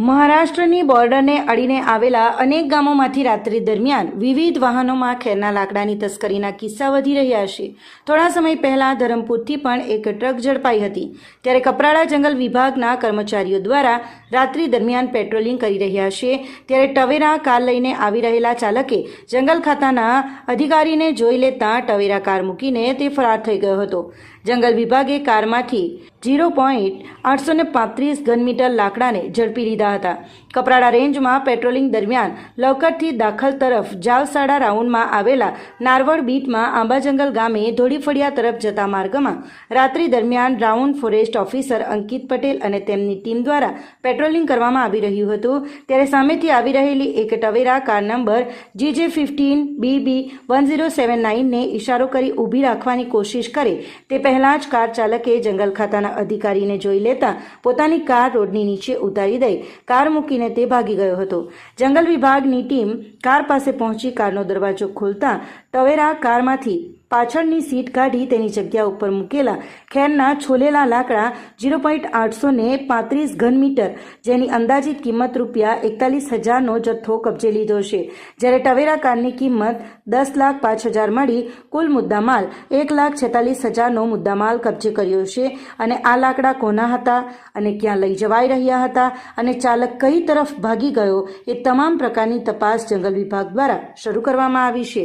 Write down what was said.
મહારાષ્ટ્રની બોર્ડરને અડીને આવેલા અનેક ગામોમાંથી રાત્રિ દરમિયાન વિવિધ વાહનોમાં ખેરના લાકડાની તસ્કરીના કિસ્સા વધી રહ્યા છે. થોડા સમય પહેલા ધરમપુરથી પણ એક ટ્રક ઝડપાઈ હતી. ત્યારે કપરાડા જંગલ વિભાગના કર્મચારીઓ દ્વારા રાત્રિ દરમિયાન પેટ્રોલિંગ કરી રહ્યા છે. ત્યારે ટવેરા કાર લઈને આવી રહેલા ચાલકે જંગલ ખાતાના અધિકારીને જોઈ લેતા ટવેરા કાર મૂકીને તે ફરાર થઈ ગયો હતો. જંગલ વિભાગે કારમાંથી ઝીરો પોઈન્ટ આઠસો ને પાંત્રીસ ઘન મીટર લાકડાને ઝડપી લીધા હતા. કપરાડા રેન્જમાં પેટ્રોલિંગ દરમિયાન લવકરથી દાખલ તરફ જાવસાડા રાઉન્ડમાં આવેલા નારવડ બીટમાં આંબા જંગલ ગામે ધોળીફળિયા તરફ જતા માર્ગમાં રાત્રિ દરમિયાન round forest officer Ankit Patel અને તેમની ટીમ દ્વારા પેટ્રોલિંગ કરવામાં આવી રહ્યું હતું. ત્યારે સામેથી આવી રહેલી એક Tavera car number GJ fifteen BB one zero seven નાઇનને ઇશારો કરી ઊભી રાખવાની કોશિશ કરે તે પહેલાં જ કાર ચાલકે જંગલ ખાતાના અધિકારીને જોઈ લેતા પોતાની કાર રોડની નીચે ઉતારી દઈ કાર મૂકીને તે ભાગી ગયો હતો. જંગલ વિભાગની ટીમ કાર પાસે પહોંચી કારનો દરવાજો ખોલતા ટવેરા કારમાંથી પાછળની સીટ કાઢી તેની જગ્યા ઉપર મૂકેલા ખેરના છોલેલા લાકડા ઝીરો પોઈન્ટ આઠસો ને પાંત્રીસ ઘન મીટર, જેની અંદાજિત કિંમત રૂપિયા એકતાલીસ હજારનો જથ્થો કબજે લીધો છે. જ્યારે ટવેરા કારની કિંમત દસ લાખ પાંચ હજાર મળી, કુલ મુદ્દામાલ એક લાખ છેતાલીસ હજારનો મુદ્દામાલ કબજે કર્યો છે અને આ લાકડા કોના હતા અને ક્યાં લઈ જવાઈ રહ્યા હતા અને ચાલક કઈ તરફ ભાગી ગયો એ તમામ પ્રકારની તપાસ જંગલ વિભાગ દ્વારા શરૂ કરવામાં આવી છે.